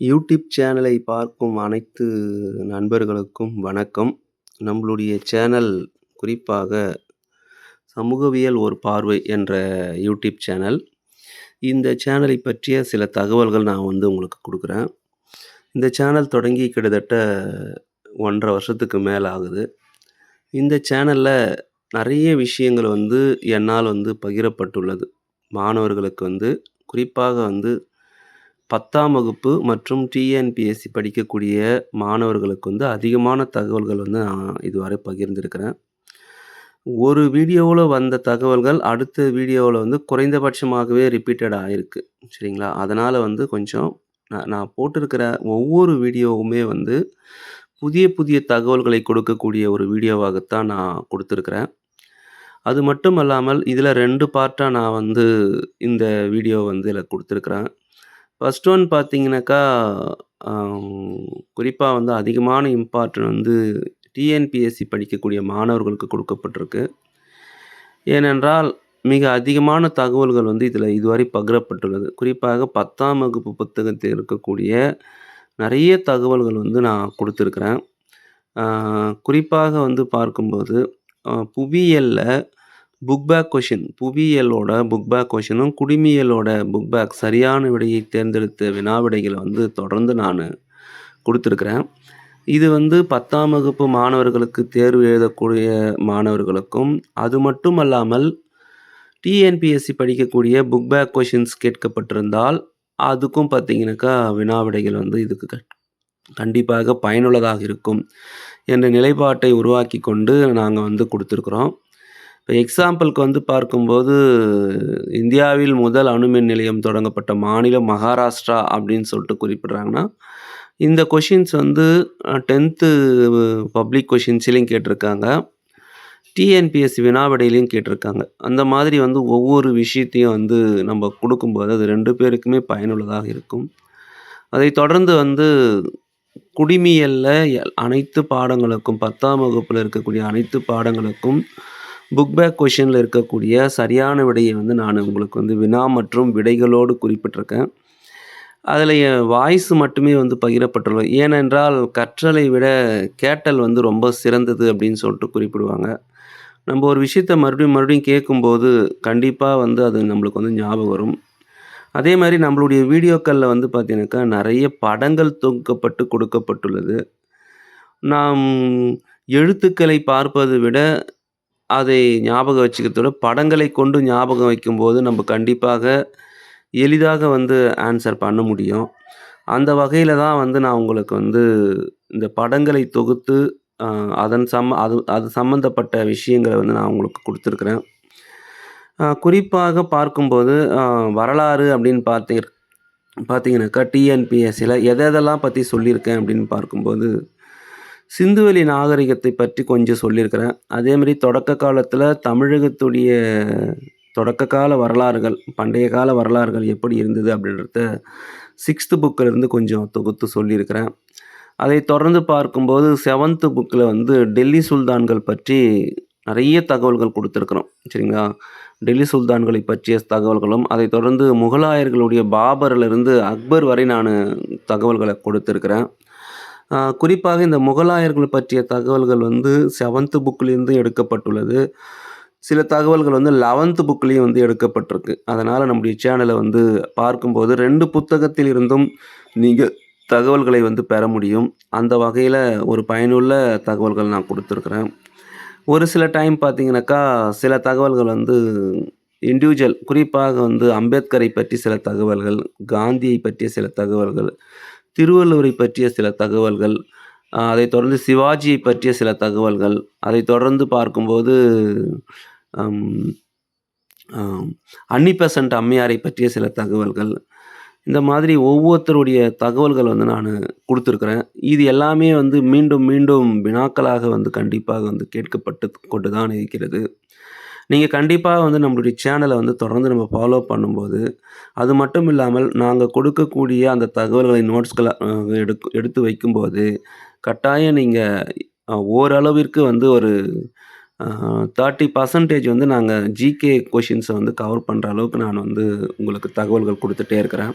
YouTube சேனலை பார்க்கும் அனைத்து நண்பர்களுக்கும் வணக்கம். நம்மளுடைய சேனல் குறிப்பாக "சமூகவியல் ஒரு பார்வை" என்ற யூடியூப் சேனல். இந்த சேனலை பற்றிய சில தகவல்கள் நான் வந்து உங்களுக்கு கொடுக்குறேன் இந்த சேனல் தொடங்கி கிட்டத்தட்ட 1 1/2 வருஷத்துக்கு மேலே ஆகுது. இந்த சேனலில் நிறைய விஷயங்கள் வந்து என்னால் வந்து பகிரப்பட்டுள்ளது. மாணவர்களுக்கு வந்து குறிப்பாக வந்து 10ஆம் வகுப்பு மற்றும் டிஎன்பிஎஸ்சி படிக்கக்கூடிய மாணவர்களுக்கு வந்து அதிகமான தகவல்கள் வந்து நான் இதுவரை பகிர்ந்திருக்கிறேன். ஒரு வீடியோவில் வந்த தகவல்கள் அடுத்த வீடியோவில் வந்து குறைந்தபட்சமாகவே ரிப்பீட்டட் ஆகிருக்கு சரிங்களா? அதனால் வந்து கொஞ்சம் நான் நான் போட்டிருக்கிற ஒவ்வொரு வீடியோவுமே வந்து புதிய புதிய தகவல்களை கொடுக்கக்கூடிய ஒரு வீடியோவாகத்தான் நான் கொடுத்துருக்குறேன் அது மட்டும் அல்லாமல் இதில் ரெண்டு பார்ட்டாக நான் வந்து இந்த வீடியோ வந்து இதில் கொடுத்துருக்குறேன் ஃபர்ஸ்ட் ஒன் பார்த்தீங்கன்னாக்கா, குறிப்பாக வந்து அதிகமான இம்பார்ட்டன் வந்து டிஎன்பிஎஸ்சி படிக்கக்கூடிய மாணவர்களுக்கு கொடுக்கப்பட்டிருக்கு. ஏனென்றால், மிக அதிகமான தகவல்கள் வந்து இதில் இதுவரை பகிரப்பட்டுள்ளது. குறிப்பாக 10ஆம் வகுப்பு புத்தகத்தில் இருக்கக்கூடிய நிறைய தகவல்கள் வந்து நான் கொடுத்துருக்குறேன் குறிப்பாக வந்து பார்க்கும்போது, புவியலில் புக் பேக் கொஷின் புவியியலோட புக் பேக் கொஷினும் குடிமியலோட புக் பேக் சரியான விடையை தேர்ந்தெடுத்த வினாவிடைகளை வந்து தொடர்ந்து நான் கொடுத்துருக்குறேன். இது வந்து 10ஆம் வகுப்பு மாணவர்களுக்கு தேர்வு எழுதக்கூடிய மாணவர்களுக்கும், அது மட்டும் அல்லாமல் டிஎன்பிஎஸ்சி படிக்கக்கூடிய புக் பேக் கொஷின்ஸ் கேட்கப்பட்டிருந்தால், அதுக்கும் பார்த்தீங்கன்னாக்கா, வினாவிடைகள் வந்து இதுக்கு கண்டிப்பாக பயனுள்ளதாக இருக்கும் என்ற நிலைப்பாட்டை உருவாக்கி கொண்டு நாங்கள் வந்து கொடுத்துருக்குறோம். இப்போ எக்ஸாம்பிள்க்கு வந்து பார்க்கும்போது, இந்தியாவில் முதல் அணுமின் நிலையம் தொடங்கப்பட்ட மாநிலம் மகாராஷ்டிரா அப்படின்னு சொல்லிட்டு குறிப்பிட்றாங்கன்னா இந்த கொஷின்ஸ் வந்து டென்த்து பப்ளிக் கொஷின்ஸ்லையும் கேட்டிருக்காங்க. டிஎன்பிஎஸ்சி வினாவிடையிலையும் கேட்டிருக்காங்க. அந்த மாதிரி வந்து ஒவ்வொரு விஷயத்தையும் வந்து நம்ம கொடுக்கும்போது அது ரெண்டு பேருக்குமே பயனுள்ளதாக இருக்கும். அதை தொடர்ந்து வந்து குடிமியல்ல அனைத்து பாடங்களுக்கும் பத்தாம் வகுப்பில் இருக்கக்கூடிய அனைத்து பாடங்களுக்கும் புக் பேக் கொஸ்டின்ல இருக்கக்கூடிய சரியான விடையை வந்து நான் உங்களுக்கு வந்து வினா மற்றும் விடைகளோடு குறிப்பிட்டிருக்கேன். அதில் என் வாய்ஸ் மட்டுமே வந்து பகிரப்பட்டுள்ளது. ஏனென்றால், கற்றலை விட கேட்டல் வந்து ரொம்ப சிறந்தது அப்படின்னு சொல்லிட்டு குறிப்பிடுவாங்க. நம்ம ஒரு விஷயத்த மறுபடியும் மறுபடியும் கேட்கும்போது, கண்டிப்பாக வந்து அது நம்மளுக்கு வந்து ஞாபகம் வரும். அதே மாதிரி நம்மளுடைய வீடியோக்களில் வந்து பார்த்தீங்கன்னாக்கா, நிறைய படங்கள் தொகுக்கப்பட்டு கொடுக்கப்பட்டுள்ளது. நாம் எழுத்துக்களை பார்ப்பதை விட, அதை ஞாபகம் வச்சுக்கிறதோட படங்களை கொண்டு ஞாபகம் வைக்கும்போது, நம்ம கண்டிப்பாக எளிதாக வந்து ஆன்சர் பண்ண முடியும். அந்த வகையில் தான் வந்து நான் உங்களுக்கு வந்து இந்த படங்களை தொகுத்து, அதன் சம்ம அது அது சம்மந்தப்பட்ட விஷயங்களை வந்து நான் உங்களுக்கு கொடுத்துருக்குறேன் குறிப்பாக பார்க்கும்போது, வரலாறு அப்படின்னு பார்த்தீங்க பார்த்தீங்கன்னாக்கா, டிஎன்பிஎஸ்சியில் எதை எதெல்லாம் பற்றி சொல்லியிருக்கேன் அப்படின்னு பார்க்கும்போது, சிந்துவெளி நாகரிகத்தை பற்றி கொஞ்சம் சொல்லியிருக்கிறேன். அதேமாரி தொடக்க காலத்தில் தமிழகத்துடைய தொடக்க கால வரலாறுகள், பண்டைய கால வரலாறுகள் எப்படி இருந்தது அப்படின்றத 6த் புக்ல இருந்து கொஞ்சம் தொகுத்து சொல்லியிருக்கிறேன். அதை தொடர்ந்து பார்க்கும்போது செவன்த்து புக்கில் வந்து டெல்லி சுல்தான்கள் பற்றி நிறைய தகவல்கள் கொடுத்துருக்குறோம் சரிங்களா? டெல்லி சுல்தான்களை பற்றிய தகவல்களும், அதைத் தொடர்ந்து முகலாயர்களுடைய பாபர்லேருந்து அக்பர் வரை நான் தகவல்களை கொடுத்துருக்குறேன் குறிப்பாக இந்த முகலாயர்கள் பற்றிய தகவல்கள் வந்து செவன்த்து புக்லேருந்து எடுக்கப்பட்டுள்ளது. சில தகவல்கள் வந்து லெவன்த்து புக்லேயும் வந்து எடுக்கப்பட்டிருக்கு. அதனால் நம்முடைய சேனலை வந்து பார்க்கும்போது ரெண்டு புத்தகத்தில் இருந்தும் நீங்கள் தகவல்களை வந்து பெற முடியும். அந்த வகையில் ஒரு பயனுள்ள தகவல்கள் நான் கொடுத்துருக்குறேன் ஒரு சில டைம் பார்த்தீங்கன்னாக்கா, சில தகவல்கள் வந்து இண்டிவிஜுவல் குறிப்பாக வந்து அம்பேத்கரை பற்றி சில தகவல்கள், காந்தியை பற்றிய சில தகவல்கள், திருவள்ளுவரை பற்றிய சில தகவல்கள், அதைத் தொடர்ந்து சிவாஜியை பற்றிய சில தகவல்கள், அதைத் தொடர்ந்து பார்க்கும்போது, அன்னிபெசன்ட் அம்மையாரை பற்றிய சில தகவல்கள், இந்த மாதிரி ஒவ்வொருத்தருடைய தகவல்கள் வந்து நான் கொடுத்துருக்குறேன் இது எல்லாமே வந்து மீண்டும் மீண்டும் வினாக்களாக வந்து கண்டிப்பாக வந்து கேட்கப்பட்டு கொண்டு தான் இருக்கிறது. நீங்கள் கண்டிப்பாக வந்து நம்மளுடைய சேனலை வந்து தொடர்ந்து நம்ம ஃபாலோ பண்ணும்போது, அது மட்டும் இல்லாமல் நாங்கள் கொடுக்கக்கூடிய அந்த தகவல்களை நோட்ஸ்களை அ எடுக் எடுத்து வைக்கும்போது, கட்டாயம் நீங்கள் ஓரளவிற்கு வந்து ஒரு தேர்ட்டி பர்சன்டேஜ் வந்து நாங்கள் ஜிகே கொஷின்ஸை வந்து கவர் பண்ணுற அளவுக்கு நான் வந்து உங்களுக்கு தகவல்கள் கொடுத்துட்டே இருக்கிறேன்.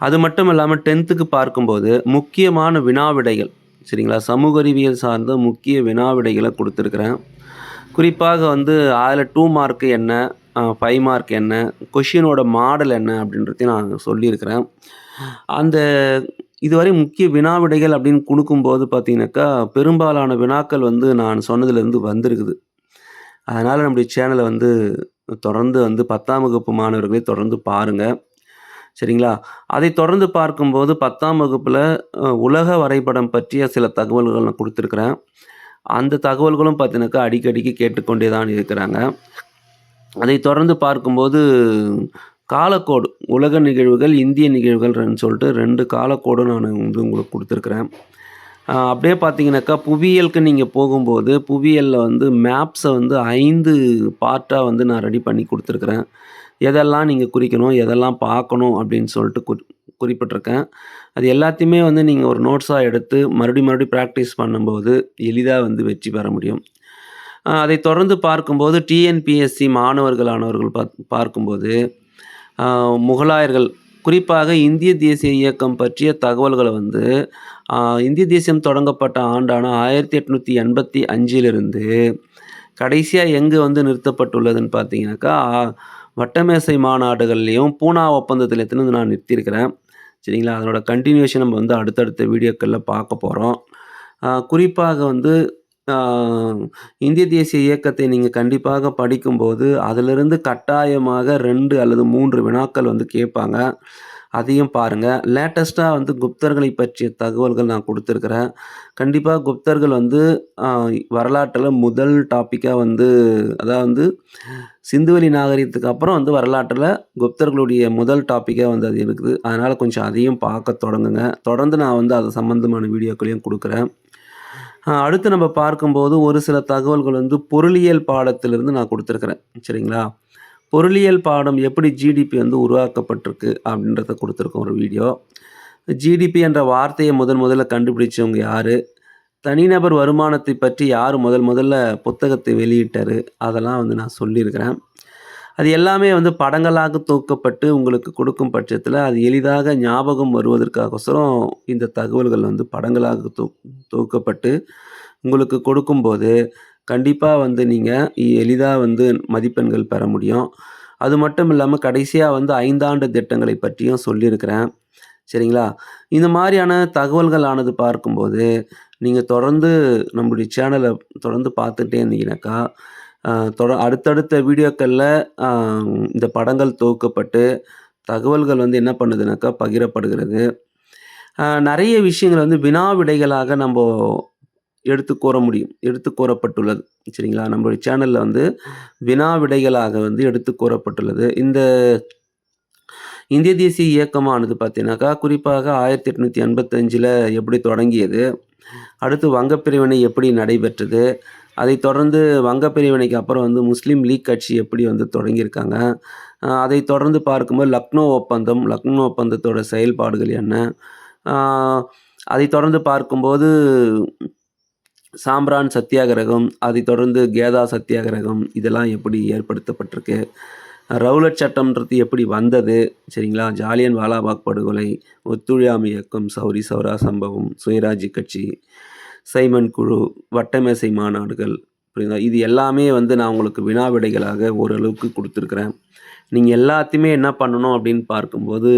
அது மட்டும் இல்லாமல் டென்த்துக்கு பார்க்கும்போது, முக்கியமான வினாவிடைகள் சரிங்களா? சமூக அறிவியல் சார்ந்த முக்கிய வினாவிடைகளை கொடுத்துருக்குறேன் குறிப்பாக வந்து அதில் டூ மார்க் என்ன? ஃபைவ் மார்க் என்ன? கொஷினோட மாடல் என்ன? அப்படின்றதையும் நான் சொல்லியிருக்கிறேன். அந்த இதுவரை முக்கிய வினா விடைகள் அப்படின்னு கொடுக்கும்போது பார்த்தீங்கன்னாக்கா, பெரும்பாலான வினாக்கள் வந்து நான் சொன்னதுலேருந்து வந்திருக்குது. அதனால் நம்முடைய சேனலை வந்து தொடர்ந்து வந்து 10ஆம் வகுப்பு மாணவர்களே தொடர்ந்து பாருங்கள் சரிங்களா? அதை தொடர்ந்து பார்க்கும்போது பத்தாம் வகுப்பில் உலக வரைபடம் பற்றிய சில தகவல்கள் நான் கொடுத்துருக்குறேன் அந்த தகவல்களும் பார்த்தீங்கன்னாக்கா, அடிக்கடிக்கு கேட்டுக்கொண்டே தான் இருக்கிறாங்க. அதை தொடர்ந்து பார்க்கும்போது, காலக்கோடு உலக நிகழ்வுகள், இந்திய நிகழ்வுகள்னு சொல்லிட்டு ரெண்டு காலக்கோடும் நான் வந்து உங்களுக்கு கொடுத்துருக்குறேன் அப்படியே பார்த்தீங்கன்னாக்கா, புவியியலுக்கு நீங்கள் போகும்போது, புவியியலில் வந்து மேப்ஸை வந்து ஐந்து பார்ட்டாக வந்து நான் ரெடி பண்ணி கொடுத்துருக்குறேன் எதெல்லாம் நீங்கள் குறிக்கணும், எதெல்லாம் பார்க்கணும் அப்படின்னு சொல்லிட்டு குறி குறிப்பிட்டிருக்கேன். அது எல்லாத்தையுமே வந்து நீங்கள் ஒரு நோட்ஸாக எடுத்து மறுபடியும் மறுபடியும் ப்ராக்டிஸ் பண்ணும்போது, எளிதாக வந்து வெற்றி பெற முடியும். அதை தொடர்ந்து பார்க்கும்போது, டிஎன்பிஎஸ்சி மாணவர்களானவர்கள் பாத் பார்க்கும்போது, முகலாயர்கள் குறிப்பாக இந்திய தேசிய இயக்கம் பற்றிய தகவல்களை வந்து, இந்திய தேசியம் தொடங்கப்பட்ட ஆண்டான ஆயிரத்தி எட்நூற்றி எண்பத்தி அஞ்சிலிருந்து கடைசியாக எங்கு வந்து நிறுத்தப்பட்டுள்ளதுன்னு பார்த்தீங்கன்னாக்கா, வட்டமேசை மாநாடுகள்லேயும் பூனா ஒப்பந்தத்திலயும் வந்து நான் நிறுத்தியிருக்கிறேன். சரிங்களா? அதனோட கன்டினியூஷன் நம்ம வந்து அடுத்தடுத்த வீடியோக்களில் பார்க்க போகிறோம் குறிப்பாக வந்து இந்திய தேசிய இயக்கத்தை நீங்கள் கண்டிப்பாக படிக்கும்போது, அதிலிருந்து கட்டாயமாக ரெண்டு அல்லது மூன்று வினாக்கள் வந்து கேட்பாங்க. அதையும் பாருங்கள் லேட்டஸ்ட்டாக வந்து குப்தர்களை பற்றிய தகவல்கள் நான் கொடுத்துருக்குறேன் கண்டிப்பாக குப்தர்கள் வந்து வரலாற்றில் முதல் டாப்பிக்காக வந்து அதாவது வந்து சிந்துவெளி நாகரிகத்துக்கு அப்புறம் வந்து வரலாற்றில் குப்தர்களுடைய முதல் டாப்பிக்காக வந்து அது இருக்குது. அதனால் கொஞ்சம் அதையும் பார்க்க தொடங்குங்க. தொடர்ந்து நான் வந்து அது சம்மந்தமான வீடியோக்களையும் கொடுக்குறேன் அடுத்து நம்ம பார்க்கும்போது, ஒரு சில தகவல்கள் வந்து பொருளியல் பாடத்திலிருந்து நான் கொடுத்துருக்குறேன் சரிங்களா? பொருளியல் பாடம் எப்படி ஜிடிபி வந்து உருவாக்கப்பட்டிருக்கு அப்படின்றத கொடுத்துருக்கோம் ஒரு வீடியோ. ஜிடிபி என்ற வார்த்தையை முதன் முதல்ல கண்டுபிடிச்சவங்க யார் தனிநபர் வருமானத்தை பற்றி யார் முதல் முதல்ல புத்தகத்தை வெளியிட்டார் அதெல்லாம் வந்து நான் சொல்லியிருக்கிறேன். அது எல்லாமே வந்து படங்களாக தூக்கப்பட்டு உங்களுக்கு கொடுக்கும் பட்சத்தில் அது எளிதாக ஞாபகம் வருவதற்காகோசரம் இந்த தகவல்கள் வந்து படங்களாக தூ தூக்கப்பட்டு உங்களுக்கு கொடுக்கும்போது, கண்டிப்பாக வந்து நீங்கள் எளிதாக வந்து மதிப்பெண்கள் பெற முடியும். அது மட்டும் இல்லாமல் கடைசியாக வந்து ஐந்தாண்டு திட்டங்களை பற்றியும் சொல்லியிருக்கிறேன். சரிங்களா? இந்த மாதிரியான தகவல்கள் ஆனது பார்க்கும்போது, நீங்கள் தொடர்ந்து நம்முடைய சேனலை தொடர்ந்து பார்த்துட்டே இருந்தீங்கன்னாக்கா, தொட அடுத்தடுத்த வீடியோக்களில் இந்த படங்கள் தொகுக்கப்பட்டு, தகவல்கள் வந்து என்ன பண்ணுதுனாக்கா பகிரப்படுகிறது. நிறைய விஷயங்கள் வந்து வினா விடைகளாக நம்ம எடுத்து கூற முடியும். எடுத்து கூறப்பட்டுள்ளது. சரிங்களா? நம்மளுடைய சேனலில் வந்து வினா விடைகளாக வந்து எடுத்து கூறப்பட்டுள்ளது. இந்த இந்திய தேசிய இயக்கமானது பார்த்தீங்கன்னாக்கா, குறிப்பாக 1885ல எப்படி தொடங்கியது? அடுத்து வங்கப் பிரிவினை எப்படி நடைபெற்றது? அதைத் தொடர்ந்து வங்கப் பிரிவினைக்கு அப்புறம் வந்து முஸ்லீம் லீக் கட்சி எப்படி வந்து தொடங்கியிருக்காங்க? அதை தொடர்ந்து பார்க்கும்போது லக்னோ ஒப்பந்தம், லக்னோ ஒப்பந்தத்தோட செயல்பாடுகள் என்ன? அதை தொடர்ந்து பார்க்கும்போது சாம்பிரான் சத்தியாகிரகம், அதைத் தொடர்ந்து கேதா சத்தியாகிரகம் இதெல்லாம் எப்படி ஏற்படுத்தப்பட்டிருக்கு? ரவுலட் சட்டம்ன்றது எப்படி வந்தது? சரிங்களா? ஜாலியன் வாலாபாக் படுகொலை, ஒத்துழையாமை இயக்கம், சௌரி சௌரா சம்பவம், சுயராஜ்ய கட்சி, சைமன் குழு, வட்டமேசை மாநாடுகள் புரியுதா? இது எல்லாமே வந்து நான் உங்களுக்கு வினா விடைகளாக ஓரளவுக்கு கொடுத்துருக்குறேன் நீங்கள் எல்லாத்தையுமே என்ன பண்ணணும் அப்படின்னு பார்க்கும்போது,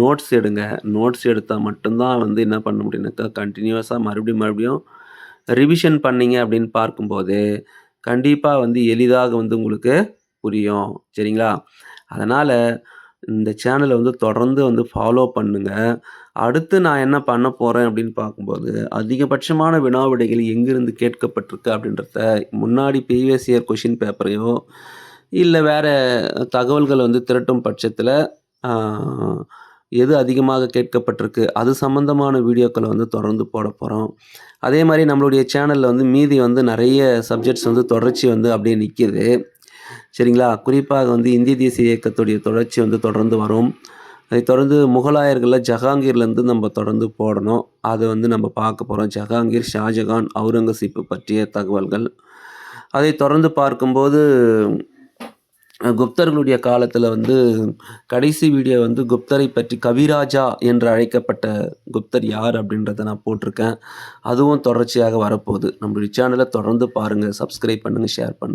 நோட்ஸ் எடுங்க. நோட்ஸ் எடுத்தால் மட்டும்தான் வந்து என்ன பண்ண முடியும்னாக்கா, கண்டினியூஸாக மறுபடியும் மறுபடியும் ரிவிஷன் பண்ணீங்க அப்படின்னு பார்க்கும்போது, கண்டிப்பாக வந்து எளிதாக வந்து உங்களுக்கு புரியும். சரிங்களா? அதனால் இந்த சேனலை வந்து தொடர்ந்து வந்து ஃபாலோ பண்ணுங்கள் அடுத்து நான் என்ன பண்ண போகிறேன் அப்படின்னு பார்க்கும்போது, அதிகபட்சமான வினா விடைகள் எங்கிருந்து கேட்கப்பட்டிருக்கு அப்படின்றத முன்னாடி ப்ரீவியஸ் இயர் கொஷின் பேப்பரையோ, இல்லை வேற தகவல்கள் வந்து திரட்டும் பட்சத்தில் எது அதிகமாக கேட்கப்பட்டிருக்கு, அது சம்பந்தமான வீடியோக்களை வந்து தொடர்ந்து போடப் போகிறோம் அதே மாதிரி நம்மளுடைய சேனலில் வந்து மீதி வந்து நிறைய சப்ஜெக்ட்ஸ் வந்து தொடர்ச்சி வந்து அப்படியே நிற்கிது சரிங்களா? குறிப்பாக வந்து இந்திய தேசிய இயக்கத்துடைய தொடர்ச்சி வந்து தொடர்ந்து வரும். அதை தொடர்ந்து முகலாயர்களில் ஜஹாங்கீர்லேருந்து நம்ம தொடர்ந்து போடணும். அதை வந்து நம்ம பார்க்க போகிறோம் ஜஹாங்கீர், ஷாஜகான், அவுரங்கசீப் பற்றிய தகவல்கள். அதை தொடர்ந்து பார்க்கும்போது குப்தர்களுடைய காலத்தில் வந்து கடைசி வீடியோ வந்து குப்தரை பற்றி கவிராஜா என்று அழைக்கப்பட்ட குப்தர் யார் அப்படின்றத நான் போட்டிருக்கேன். அதுவும் தொடர்ச்சியாக வரப்போகுது. நம்மளுடைய சேனலை தொடர்ந்து பாருங்கள் சப்ஸ்கிரைப் பண்ணுங்கள் ஷேர் பண்ணுங்க.